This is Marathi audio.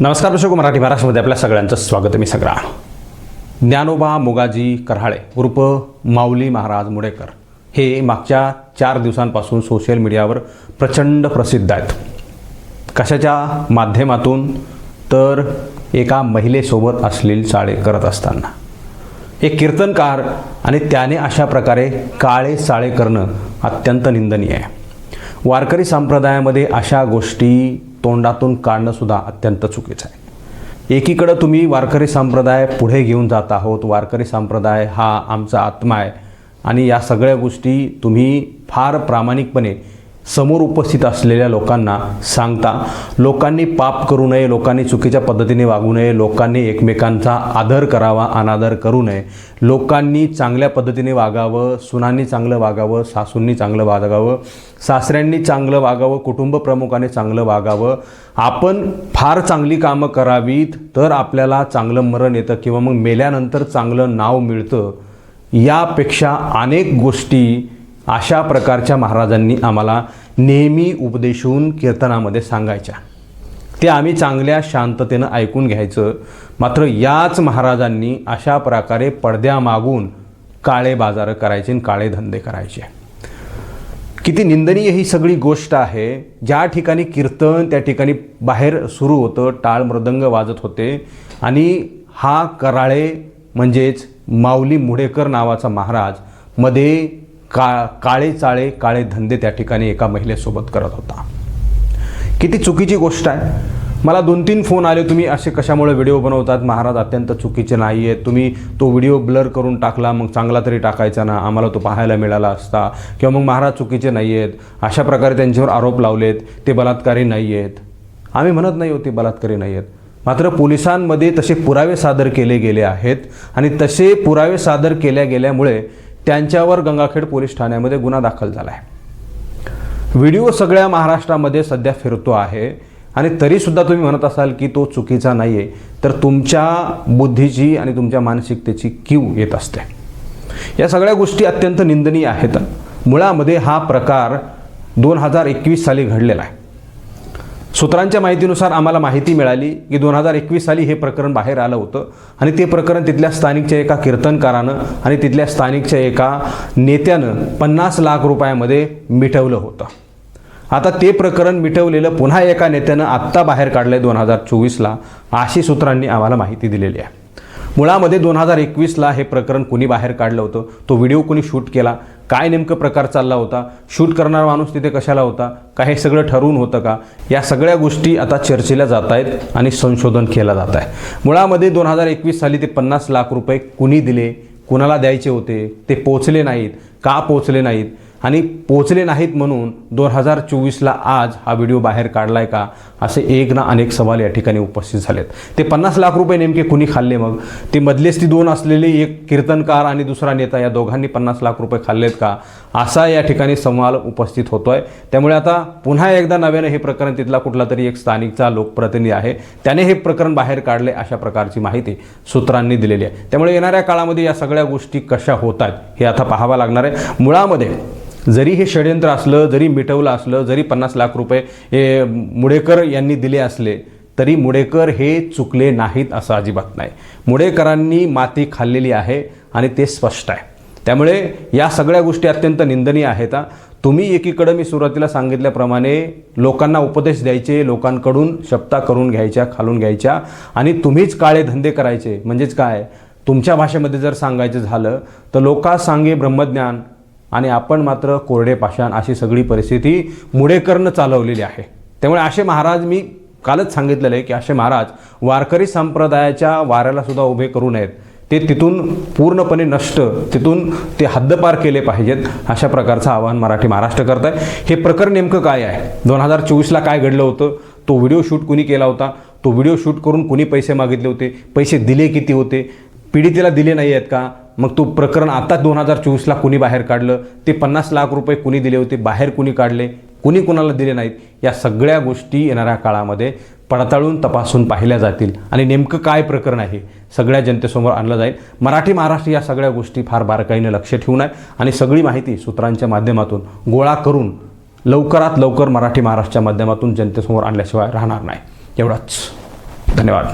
नमस्कार दर्शक मराठी महाराष्ट्रामध्ये आपल्या सगळ्यांचं स्वागत मी सगळा. ज्ञानोबा मुगाजी करहाळे उर्फ माऊली महाराज मुडेकर हे मागच्या चार दिवसांपासून सोशल मीडियावर प्रचंड प्रसिद्ध आहेत. कशाच्या माध्यमातून? तर एका महिलेसोबत असलेली चाळे करत असताना. एक कीर्तनकार आणि त्याने अशा प्रकारे काळे साळे करणं अत्यंत निंदनीय आहे. वारकरी संप्रदायामध्ये अशा गोष्टी तोंडातून काढणंसुद्धा अत्यंत चुकीचं आहे. एकीकडं तुम्ही वारकरी संप्रदाय पुढे घेऊन जात आहोत वारकरी संप्रदाय हा आमचा आत्मा आहे आणि या सगळ्या गोष्टी तुम्ही फार प्रामाणिकपणे समोर उपस्थित असलेल्या लोकांना सांगता लोकांनी पाप करू नये लोकांनी चुकीच्या पद्धतीने वागू नये लोकांनी एकमेकांचा आदर करावा अनादर करू नये. लोकांनी चांगल्या पद्धतीने वागावं सुनांनी चांगलं वागावं सासूंनी चांगलं वागावं सासऱ्यांनी चांगलं वागावं कुटुंब प्रमुखाने चांगलं वागावं. आपण फार चांगली कामं करावीत तर आपल्याला चांगलं मरण येतं किंवा मग मेल्यानंतर चांगलं नाव मिळतं. यापेक्षा अनेक गोष्टी अशा प्रकारच्या महाराजांनी आम्हाला नेहमी उपदेशून कीर्तनामध्ये सांगायच्या. ते आम्ही चांगल्या शांततेनं ऐकून घ्यायचं. मात्र याच महाराजांनी अशा प्रकारे पडद्यामागून काळे बाजार करायचे आणि काळे धंदे करायचे. किती निंदनीय ही सगळी गोष्ट आहे. ज्या ठिकाणी कीर्तन त्या ठिकाणी बाहेर सुरू होतं टाळ मृदंग वाजत होते. आणि हा कराळे म्हणजेच माऊली मुढेकर नावाचा महाराजमध्ये का काळे चाळे काळे धंदे त्या ठिकाणी एका महिलेसोबत करत होता. किती चुकीची गोष्ट आहे. मला दोन तीन फोन आले तुम्ही असे कशामुळे व्हिडिओ बनवतात? महाराज अत्यंत चुकीचे नाही आहेत तुम्ही तो व्हिडिओ ब्लर करून टाकला मग चांगला तरी टाकायचा ना. आम्हाला तो पाहायला मिळाला असता. किंवा मग महाराज चुकीचे नाही आहेत अशा प्रकारे त्यांच्यावर आरोप लावलेत. ते बलात्कारी नाही आहेत आम्ही म्हणत नाही होते बलात्कारी नाही आहेत मात्र पोलिसांमध्ये तसे पुरावे सादर केले गेले आहेत. आणि तसे पुरावे सादर केल्या गेल्यामुळे त्यांच्यावर गंगाखेड पोलीस ठाण्यामध्ये गुन्हा दाखल झाला आहे. व्हिडिओ सगळ्या महाराष्ट्रामध्ये सध्या फिरतो आहे. आणि तरीसुद्धा तुम्ही म्हणत असाल की तो चुकीचा नाही आहे तर तुमच्या बुद्धीची आणि तुमच्या मानसिकतेची कीव येत असते. या सगळ्या गोष्टी अत्यंत निंदनीय आहेत. मुळामध्ये हा प्रकार दोन हजार एकवीस साली घडलेला आहे. सूत्रांच्या माहितीनुसार आम्हाला माहिती मिळाली की दोन हजार एकवीस साली हे प्रकरण बाहेर आलं होतं. आणि ते प्रकरण तिथल्या स्थानिकच्या एका कीर्तनकारानं आणि तिथल्या स्थानिकच्या एका नेत्यानं पन्नास लाख रुपयामध्ये मिटवलं होतं. आता ते प्रकरण मिटवलेलं पुन्हा एका नेत्यानं आत्ता बाहेर काढलं आहे दोन हजार चोवीसला अशी सूत्रांनी आम्हाला माहिती दिलेली आहे. मुळामध्ये दोन हजार एकवीसला हे प्रकरण कुणी बाहेर काढलं होतं? तो व्हिडिओ कुणी शूट केला? काय नेमकं प्रकार चालला होता? शूट करणारा माणूस तिथे कशाला होता? का हे सगळं ठरवून होतं का? या सगळ्या गोष्टी आता चर्चेला जात आहेत आणि संशोधन केलं जात आहे. मुळामध्ये दोन हजार एकवीस साली ते पन्नास लाख रुपये कुणी दिले? कुणाला द्यायचे होते? ते पोचले नाहीत. का पोचले नाहीत? आणि पोचले नाहीत म्हणून दोन हजार चोवीसला आज हा व्हिडिओ बाहेर काढला आहे का? असे एक ना अनेक सवाल या ठिकाणी उपस्थित झालेत. ते पन्नास लाख रुपये नेमके कुणी खाल्ले मग? ते मधलेच ती दोन असलेले एक कीर्तनकार आणि दुसरा नेता या दोघांनी पन्नास लाख रुपये खाल्लेत का? असा या ठिकाणी सवाल उपस्थित होतो आहे त्यामुळे आता पुन्हा एकदा नव्यानं हे प्रकरण तिथला कुठला तरी एक स्थानिकचा लोकप्रतिनिधी आहे. त्याने हे प्रकरण बाहेर काढले अशा प्रकारची माहिती सूत्रांनी दिलेली आहे. त्यामुळे येणाऱ्या काळामध्ये या सगळ्या गोष्टी कशा होत आहेत हे आता पाहावं लागणार आहे. मुळामध्ये जरी हे षडयंत्र असलं जरी मिटवलं असलं जरी पन्नास लाख रुपये हे मुडेकर यांनी दिले असले तरी मुडेकर हे चुकले नाहीत असं अजिबात नाही. मुडेकरांनी माती खाल्लेली आहे आणि ते स्पष्ट आहे. त्यामुळे या सगळ्या गोष्टी अत्यंत निंदनीय आहेत तुम्ही एकीकडं मी सुरुवातीला सांगितल्याप्रमाणे लोकांना उपदेश द्यायचे लोकांकडून शपथा करून घ्यायच्या खालून घ्यायच्या आणि तुम्हीच काळे धंदे करायचे. म्हणजेच काय? तुमच्या भाषेमध्ये जर सांगायचं झालं तर लोका सांगे ब्रह्मज्ञान आणि आपण मात्र कोरडे पाषाण अशी सगळी परिस्थिती मुडेकरनं चालवलेली आहे. त्यामुळे असे महाराज मी कालच सांगितलेलं आहे की असे महाराज वारकरी संप्रदायाच्या वाऱ्याला सुद्धा उभे करू नयेत. ते तिथून पूर्णपणे नष्ट तिथून ते हद्दपार केले पाहिजेत अशा प्रकारचं आवाहन मराठी महाराष्ट्र करत आहे हे प्रकरण नेमकं काय आहे? दोन हजार चोवीसला काय घडलं होतं? तो व्हिडिओ शूट कुणी केला होता? तो व्हिडिओ शूट करून कुणी पैसे मागितले होते? पैसे दिले किती होते? पीडितेला दिले नाही आहेत का? मग तो प्रकरण आता दोन हजार चोवीसला कुणी बाहेर काढलं? ते पन्नास लाख रुपये कुणी दिले होते? बाहेर कुणी काढले? कुणी कुणाला दिले नाहीत? या सगळ्या गोष्टी येणाऱ्या काळामध्ये पडताळून तपासून पाहिल्या जातील. आणि नेमकं काय प्रकरण आहे? सगळ्या जनतेसमोर आणलं जाईल. मराठी महाराष्ट्र या सगळ्या गोष्टी फार बारकाईने लक्ष ठेवून आहे. आणि सगळी माहिती सूत्रांच्या माध्यमातून गोळा करून लवकरात लवकर मराठी महाराष्ट्राच्या माध्यमातून जनतेसमोर आणल्याशिवाय राहणार नाही. एवढाच. धन्यवाद.